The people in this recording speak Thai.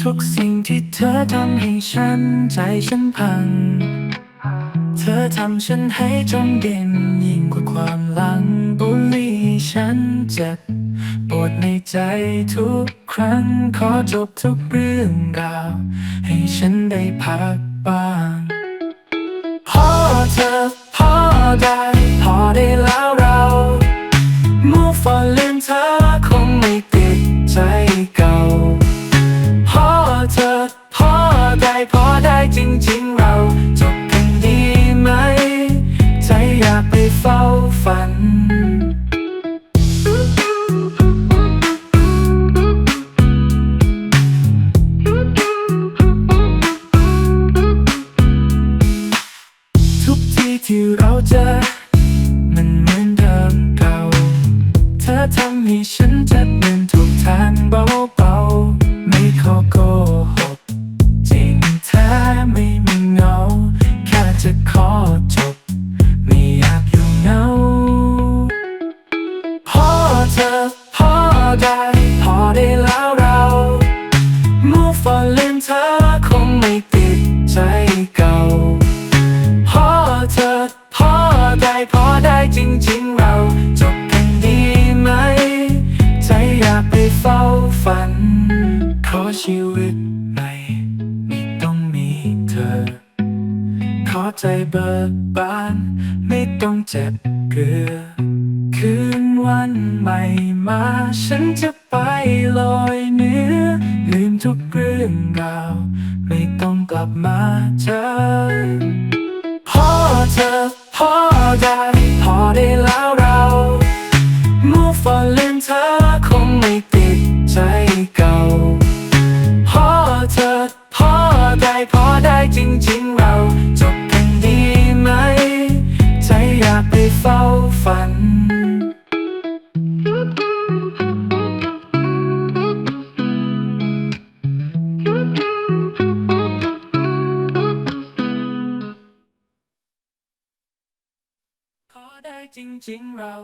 ทุกสิ่งที่เธอทำให้ฉันใจฉันพัง เธอทำฉันให้จมดินยิ่งกว่าความหลังบุรีฉันเจ็บปวดในใจทุกครั้งขอจบทุกเรื่องราว ให้ฉันได้พักบ้าง จริงเราจบกันดีไหม ใจอยากไปเฝ้าฝัน ทุกทีที่เราเจอมันเหมือนเดิมเก่า เธอทำให้ฉันจะเดินถูกทาง อได้พอได้แล้วเรา move on ลืมเธอคงไม่ติดใจเก่า พอเธอพอได้พอได้จริง ๆ เราจบกันดีไหม ใจอยากไปเฝ้าฝัน ขอชีวิตใหม่ไม่ต้องมีเธอ ขอใจเบิกบาน ไม่ต้องเจ็บเกลือคืน วันใหม่มา ฉันจะไปลอยเหนื้อลืมทุกเรื่องราว ไม่ต้องกลับมาเจอพอเธอพอได้พอได้แล้วเรา move on ลืมเธอคงไม่ติดใจเก่าพอเธอพอได้พอได้จริงๆ จริง ๆ เรา